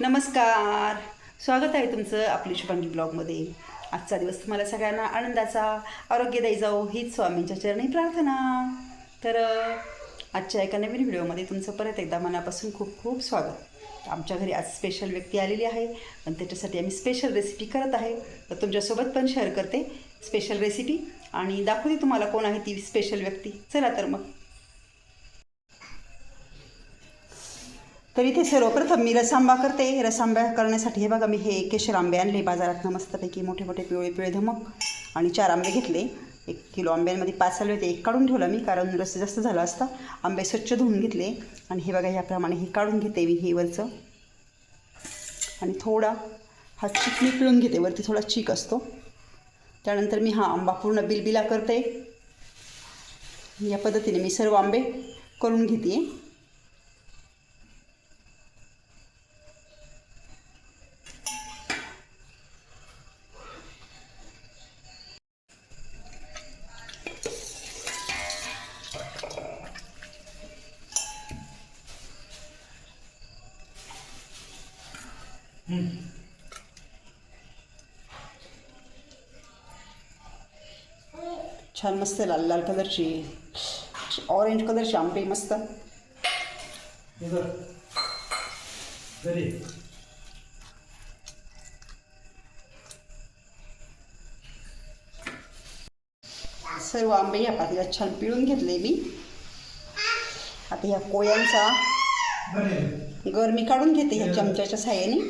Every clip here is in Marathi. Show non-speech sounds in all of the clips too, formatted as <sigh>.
नमस्कार. स्वागत आहे तुमचं आपली शुभांगी ब्लॉगमध्ये. आजचा दिवस तुम्हाला सगळ्यांना आनंदाचा आरोग्यदायी जाऊ हीच स्वामींच्या चरणी प्रार्थना. तर आजच्या एका नवीन व्हिडिओमध्ये तुमचं परत एकदा मनापासून खूप खूप स्वागत. आमच्या घरी आज स्पेशल व्यक्ती आलेली आहे आणि त्याच्यासाठी आम्ही स्पेशल रेसिपी करत आहे. तर तुमच्यासोबत पण शेअर करते स्पेशल रेसिपी आणि दाखवते तुम्हाला कोण आहे ती स्पेशल व्यक्ती. चला तर मग तर इथे सर्वप्रथम मी रसांबा करते. रसांबा करण्यासाठी हे बघा मी हे केशर आंबे आणले. बाजारात मस्तपैकी मोठे मोठे पिवळे पिवळे धमक आणि चार आंबे घेतले. एक किलो आंब्यांमध्ये पाच आले होते. एक काढून ठेवला मी कारण रस जास्त झाला असता. आंबे स्वच्छ धुवून घेतले आणि हे बघा ह्याप्रमाणे हे काढून घेते मी हे वरचं. आणि थोडा हा चिक मी पिळून घेते. वरती थोडा चीक असतो. त्यानंतर मी हा आंबा पूर्ण बिलबिला करते. या पद्धतीने मी सर्व आंबे करून घेते. छान मस्त लाल लाल कलरची. ऑरेंज कलरची आंबे मस्त. सर्व आंबे या पातेल्यात छान पिळून घेतले मी. आता ह्या कोयांचा बरे गर मी काढून घेते ह्या चमच्याच्या साह्याने.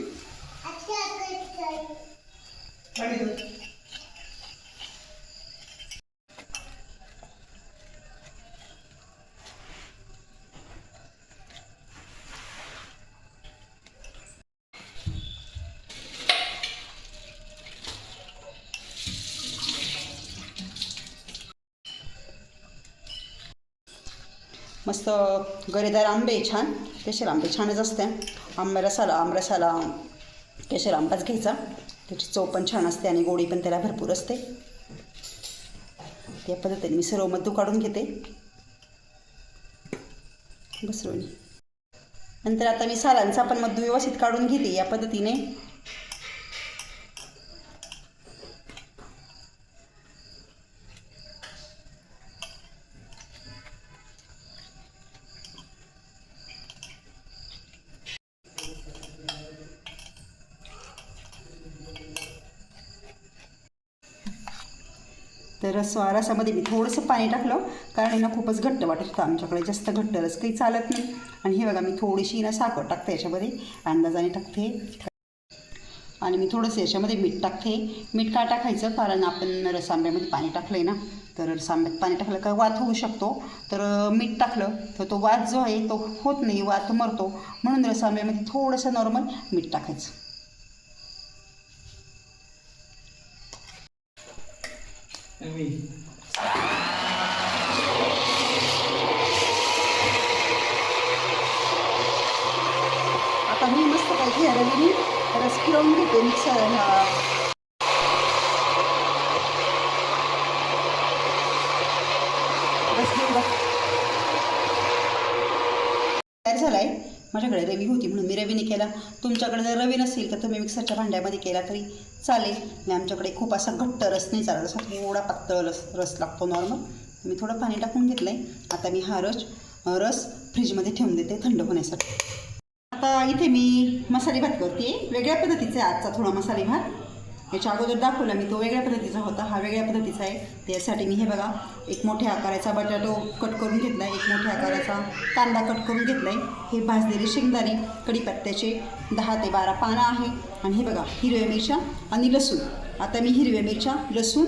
मस्त गरेदार आंबे छान. केशर आंबे छानच असते. आंबा रसाला आमरसाला केशर आंबाच घ्यायचा. त्याची चव पण छान असते आणि गोडी पण त्याला भरपूर असते. त्या पद्धतीने मी सर्व मधू काढून घेते. घसरुणी नंतर आता मी सालांचा पण मधू व्यवस्थित काढून घेते या पद्धतीने. तर स्वारसामध्ये रसामध्ये मी थोडंसं पाणी टाकलं कारण आहे ना खूपच घट्ट वाटत होतं आमच्याकडे. जास्त घट्ट रस काही चालत नाही. आणि हे बघा मी थोडीशी ना साखर टाकते याच्यामध्ये. अंदाजाने टाकते. आणि मी थोडंसं याच्यामध्ये मीठ टाकते. मीठ का टाकायचं? कारण आपण रसांब्यामध्ये पाणी टाकलं आहे ना. तर रसांब्यात पाणी टाकलं का वात होऊ शकतो. तर मीठ टाकलं तर तो वात जो आहे तो होत नाही. वात मरतो. म्हणून रसांब्यामध्ये थोडंसं नॉर्मल मीठ टाकायचं. मी आता मी मस्त काय घ्यायला गेली रस फिरवून घेते मिक्सर हा माझ्याकडे रवी होती म्हणून मी रवीने केला. तुमच्याकडे जर रवी नसेल तर तुम्ही मिक्सरच्या भांड्यामध्ये केला तरी चालेल. आणि आमच्याकडे खूप असा घट्ट रस नाही चालत. असा थोडा पातळ रस रस लागतो नॉर्मल मी थोडं पाणी टाकून घेतलं आहे आता मी हा रस रस फ्रीजमध्ये ठेवून देते थंड होण्यासाठी. आता इथे मी मसाले भात करते. वेगळ्या पद्धतीचा आजचा थोडा मसाले भात. याच्या अगोदर दाखवला मी तो वेगळ्या पद्धतीचा होता हा वेगळ्या पद्धतीचा आहे. त्यासाठी मी हे बघा एक मोठ्या आकाराचा बटाटो कट करून घेतला आहे एक मोठ्या आकाराचा कांदा कट करून घेतला आहे हे भाजलेले शेंगदाणे कढीपत्त्याचे दहा ते बारा पानं आहे. आणि हे बघा हिरव्या मिरच्या आणि लसूण. आता मी हिरव्या मिरच्या लसूण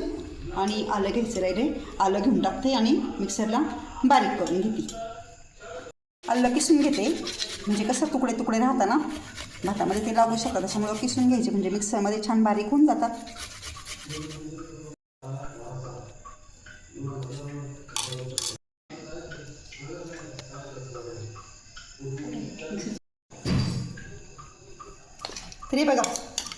आणि आलं घ्यायचं राहिले आलं घेऊन टाकते आणि मिक्सरला बारीक करून घेते. आलं किसून घेते. म्हणजे कसं तुकडे तुकडे राहता ना भातामध्ये ते लागू शकतात त्याच्यामुळे किसून घ्यायचे म्हणजे मिक्सरमध्ये छान बारीक होऊन जातात. तरी बघा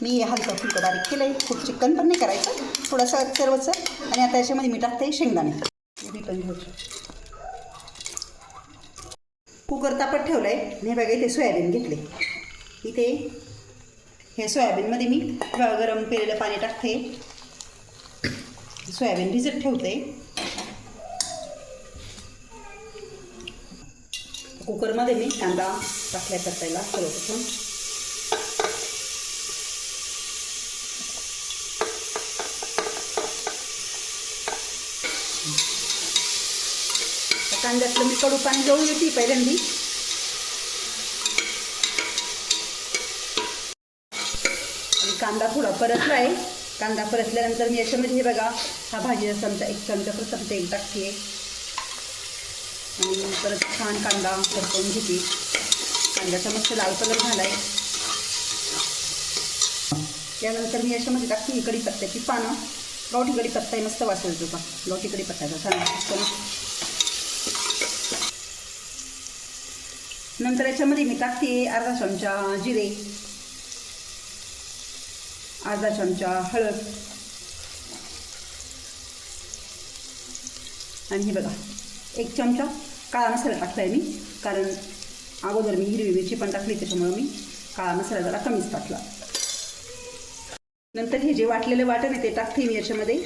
मी हलकं फुलकं बारीक केलं आहे खूप चिकन पण नाही करायचं थोडंसं सर्वच आणि आता याच्यामध्ये मी टाकते शेंगदाणे. पण घ्यायचं कुकर तापत ठेवलं आहे आणि हे बघा इथे सोयाबीन घेतले इथे हे सोयाबीनमध्ये मी गरम केलेलं पाणी टाकते. सोयाबीन भिजत ठेवते. कुकरमध्ये मी कांदा टाकल्या करतायला सर्वप्रथम. कांद्यातलं मी कडू पाणी जळून येते पहिल्यांदी आणि कांदा थोडा परतला आहे. कांदा परतल्यानंतर मी याच्यामध्ये हे बघा हा भाजीचा चमचा एक चमचा प्रथम तेल टाकते. आणि परत छान कांदा परतवून घेते. कांद्याचा मस्त लाल कलर झाला आहे त्यानंतर मी याच्यामध्ये टाकते ही कडी पत्त्याची पानं. गावठी कढीपत्ता आहे मस्त वास येतो का गावठी कढीपत्त्याचा छान नंतर याच्यामध्ये मी टाकते अर्धा चमचा जिरे. अर्धा चमचा हळद. आणि हे बघा एक चमचा काळा मसाला टाकला आहे मी कारण अगोदर मी हिरवी मिरची पण टाकली त्याच्यामुळं मी काळा मसाला जरा कमीच टाकला. नंतर हे जे वाटलेलं वाटण आहे ते टाकते मी याच्यामध्ये.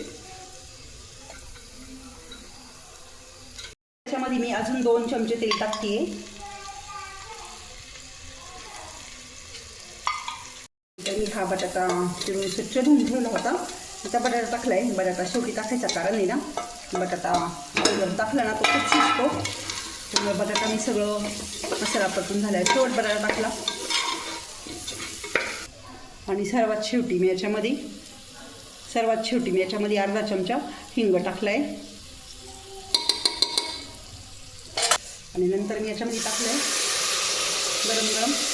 त्याच्यामध्ये मी अजून दोन चमचे तेल टाकते मी हा बटाटा चिरून चिरून ठेवला होता. त्याचा बटाटा टाकला आहे बटाटा शेवटी टाकायचा कारण आहे ना बटाटा टाकला ना तो खूप शिजतो. त्यामुळे बटाटा मी सगळं मसाला परतून झाला आहे शेवट बटाटा टाकला. आणि सर्वात शेवटी मी याच्यामध्ये सर्वात शेवटी मी याच्यामध्ये अर्धा चमचा हिंग टाकला आहे आणि नंतर मी याच्यामध्ये टाकलं आहे गरम गरम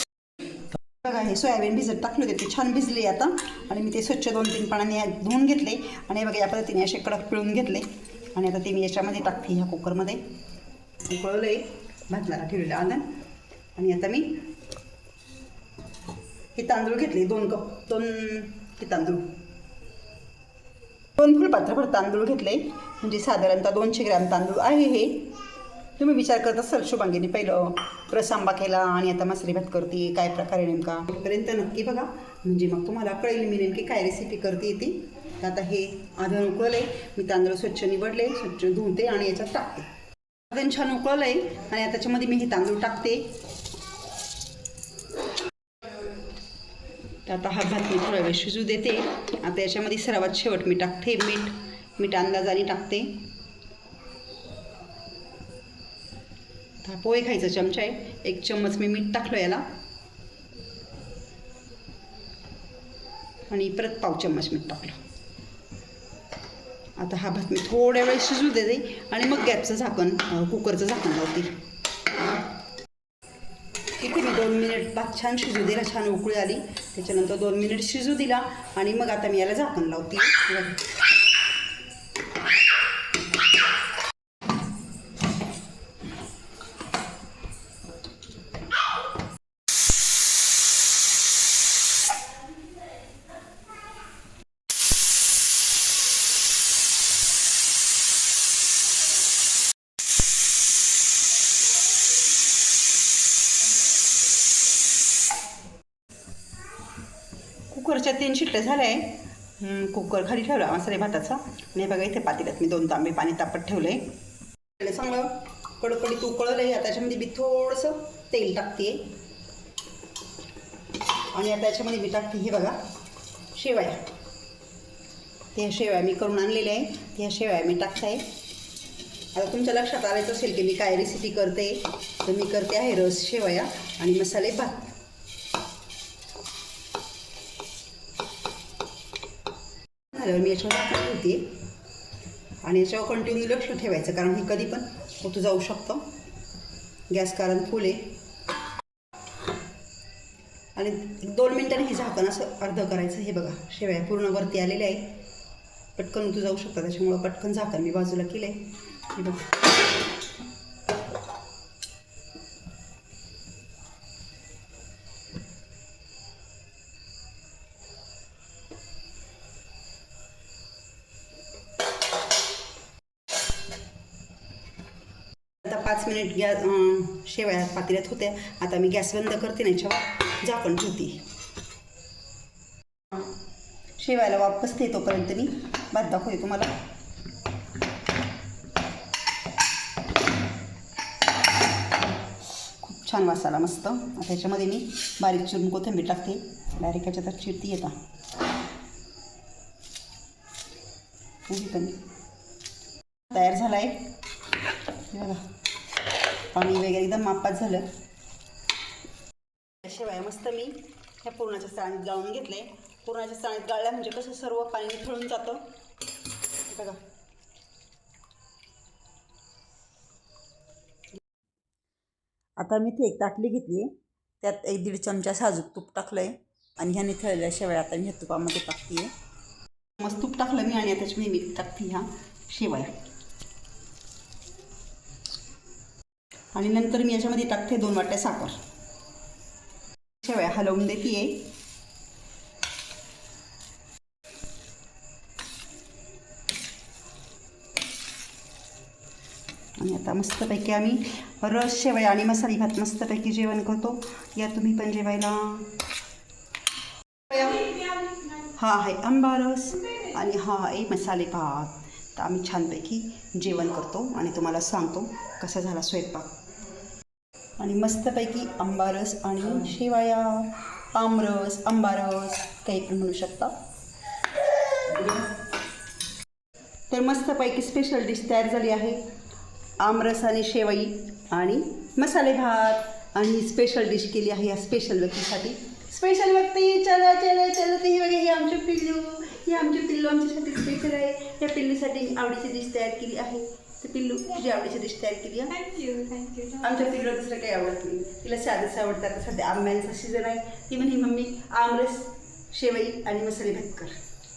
बघा हे सोयाबीन भिजत टाकले होते ते छान भिजले आता. आणि मी ते स्वच्छ दोन तीन पाण्याने धुवून घेतले. आणि बघा या पद्धतीने असे कडक पिळून घेतले. आणि आता ते मी याच्यामध्ये टाकते ह्या कुकरमध्ये. उकळलं आहे भाजणारा ठेवलेलं आलं. आणि आता मी हे तांदूळ घेतले दोन कप दोन हे तांदूळ. दोन फुलपात्रभर तांदूळ घेतले. म्हणजे साधारणतः दोनशे ग्रॅम तांदूळ आहे हे. तुम्ही विचार करत असाल शुभांगीने पहिलं रस आंबा केला आणि आता मसाले भात करते काय प्रकारे नेमका? पर्यंत नक्की बघा. म्हणजे मग तुम्हाला कळेल मी नेमकी काय रेसिपी करते ती. तर आता हे आधण उकळले मी तांदूळ स्वच्छ निवडले स्वच्छ धुवते आणि याच्यात टाकते. आधण छान उकळलं आहे आणि आता त्याच्यामध्ये मी हे तांदूळ टाकते. आता हा भात मी थोडा वेळ शिजू देते. आता याच्यामध्ये सर्वात शेवट मी टाकते मीठ. मीठ अंदाजाने टाकते. आता पोहे खायचा चमचा आहे. एक चम्मच मी मीठ टाकलं याला. आणि परत पाव चम्मच मीठ टाकलं. आता हा भात मी थोड्या वेळ शिजू देते आणि मग गॅसचं झाकण कुकरचं झाकण लावते. इथे मी दोन मिनिट भात छान शिजू दिला छान उकळी आली. त्याच्यानंतर दोन मिनिट शिजू दिला आणि मग आता मी याला झाकण लावते बघा. कुकरच्या तीन शिट्ट्या झाल्या आहे. कुकर खाली ठेवला मसाले भाताचा. आणि हे बघा इथे पातेल्यात मी दोन तांबे पाणी तापत ठेवलं. आहे चांगलं कडकडीत उकळलं आहे. आता त्याच्यामध्ये मी थोडंसं तेल टाकते आणि आता याच्यामध्ये मी टाकते हे बघा शेवया. त्या शेवया मी करून आणलेल्या आहे. त्या शेवया मी टाकते आता तुमच्या लक्षात आलंच असेल की मी काय रेसिपी करते. तर मी करते आहे रस शेवया आणि मसाले भात. झाल्यावर मी याच्यावर झाकण आणि याच्यावर कंटिन्यू लक्ष ठेवायचं कारण हे कधी पण होतं जाऊ शकतं. गॅस कारण फुल आहे. आणि दोन मिनटांनी हे झाकण असं अर्ध करायचं हे बघा शेवया पूर्ण वरती आलेले आहे पटकन उतू जाऊ शकतं त्याच्यामुळं पटकन झाकण मी बाजूला केलं आहे हे बघा. पाच मिनिट गॅस शेवया पातेल्यात होत्या. आता मी गॅस बंद करते ना याच्यावर झाकण ठेवते. शेवायला वापस ते तोपर्यंत मी भात दाखवते तुम्हाला. खूप छान वासाला मस्त. आता ह्याच्यामध्ये मी बारीक चिरून कोथिंबीर टाकते. डायरेक्ट ह्याच्यात चिरती येता तयार झाला आहे पाणी वगैरे एकदम मापात झालं. शिवाय मस्त मी ह्या पुरणाच्या चाळणीत गाळून घेतले पुरणाच्या चाळणीत गाळल्या म्हणजे कसं सर्व पाणी निथळून जातं. बघा. आता मी ते एक ताटली घेतली. त्यात एक दीड चमचा साजूक तूप टाकलं आहे आणि ह्या निथळलेल्या शेवया आता मी ह्या तुपामध्ये टाकते आहे मस्त तूप टाकलं मी आणि त्याच्यामध्ये मी टाकते ह्या शेवया. आणि नंतर मी याच्यामध्ये टाकते दोन वाट्या साखर. शेवया हलवून देते आणि आता मस्तपैकी आम्ही रस शेवया आणि मसाली भात मस्तपैकी जेवण करतो. या तुम्ही पण जेवायला. हा आहे आंबा रस आणि हा आहे मसाले भात. तर आम्ही छानपैकी जेवण करतो आणि तुम्हाला सांगतो कसा झाला स्वयंपाक. आणि मस्तपैकी आंबारस आणि शेवाया आमरस आंबारस काही पण म्हणू शकता. तर मस्तपैकी स्पेशल डिश तयार झाली आहे. आमरस आणि शेवई आणि मसाले भात. आणि स्पेशल डिश केली आहे या स्पेशल व्यक्तीसाठी. स्पेशल व्यक्ती चला चला चला ते हे बघा हे आमचे पिल्लू. हे आमचे पिल्लू आमच्यासाठी स्पेशल आहे. या पिल्लूसाठी आवडीची डिश तयार केली आहे. तर पिल्लू तुझी आवडीची डिश तयार केली आहे थँक्यू थँक्यू आमच्या पिल्लूला दुसरं काही आवडत नाही. तिला साधंच आवडतं आता सध्या आंब्यांचा सीझन आहे. ती म्हणे मम्मी आमरस शेवई आणि मसाले भात कर.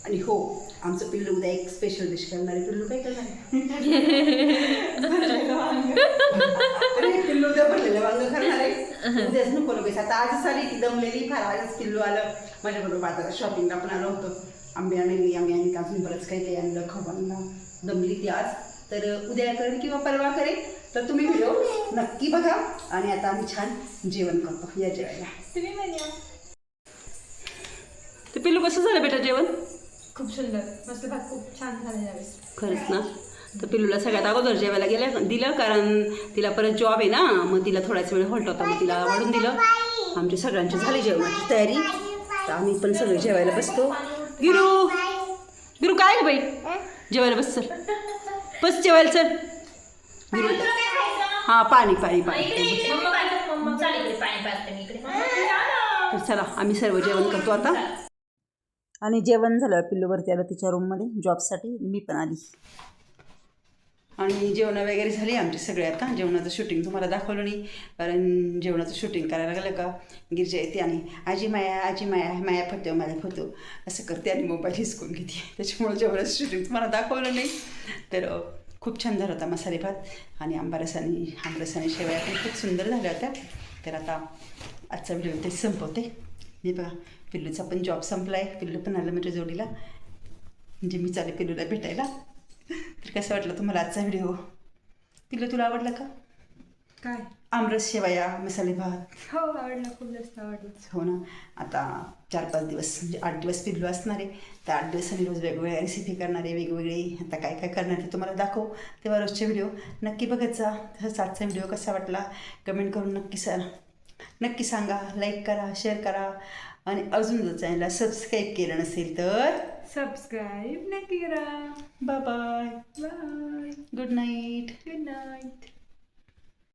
आणि हो आमचं पिल्लू उद्या एक स्पेशल डिश करणार आहे. पिल्लू काय करणार आहे? अरे पिल्लू उद्या भरलेलं वांग करणार आहे. उद्याच नको लगेच. आता आजच आली ती दमलेली. फार आजच पिल्लू आलं. माझ्याबरोबर बाजारात शॉपिंगला पण आलो होतो. आंबे आणले आंबे आणि अजून बरंच काही काही आणलं खवांना दमली ती आज. तर उद्या करेल किंवा परवा करेल तर तुम्ही व्हिडिओ नक्की बघा आणि आता आम्ही छान जेवण करतो. या जेवायला. तुम्ही तर पिल्लू कसं झालं बेटा जेवण? खूप सुंदर. मस्त भात खूप छान झालं यावेळेस खरंच ना. तर पिल्लूला सगळ्यात अगोदर जेवायला गेल्या दिलं कारण तिला परत जॉब आहे ना मग तिला थोडाच वेळ हॉल्ट होता मग तिला वाढून दिलं. आमची सगळ्यांची झाली जेवणाची तयारी. तर आम्ही पण सगळे जेवायला बसतो. गिरू! गिरू काय बाई? जेवायला बस चल. बस जेवायला चल. हां पाणी पाणी पाणी. तर चला आम्ही सर्व जेवण करतो आता. आणि जेवण झालं पिल्लूवरती आलं तिच्या रूममध्ये जॉबसाठी मी पण आली. आणि जेवणं वगैरे झाली आमचे सगळे आता. जेवणाचं शूटिंग तुम्हाला दाखवलं नाही कारण जेवणाचं शूटिंग करायला लागलं का? गिरजा येते आणि आजी माया आजी माया माया फतो माया फतो असं करते आणि मोबाईल हिसकून घेते. <laughs> त्याच्यामुळं जेवणाचं शूटिंग तुम्हाला दाखवलं नाही. तर खूप छान झाला होता मसाले भात आणि आंबारस आणि आंबरस आणि शेवया पण खूप सुंदर झाल्या होत्या. तर आता आजचा व्हिडिओ ते संपवते. मी बघा पिल्लूचा पण जॉब संपला आहे पिल्लू पण आलं माझ्या जोडीला. म्हणजे मी चालेल पिल्लूला भेटायला. तर कसं वाटलं तुम्हाला आजचा व्हिडिओ? पिल्लू तुला आवडला का? काय? आमरस शेवया मसाले भात. हो आवडलं. खूप जास्त आवडलं. हो ना. आता चार पाच दिवस म्हणजे आठ दिवस पिल्लू असणार आहे. तर आठ दिवसांनी रोज वेगवेगळ्या रेसिपी करणार आहे वेगवेगळे. आता काय काय करणार आहे तुम्हाला दाखव. तेव्हा रोजचे व्हिडिओ. नक्की बघत जा. तसंच आजचा व्हिडिओ कसा वाटला कमेंट करून नक्की सा नक्की सांगा. लाईक करा शेअर करा. आणि अजून जर चॅनलला सबस्क्राईब केलं नसेल तर subscribe Nakira. Bye bye. Bye. Good night. Good night.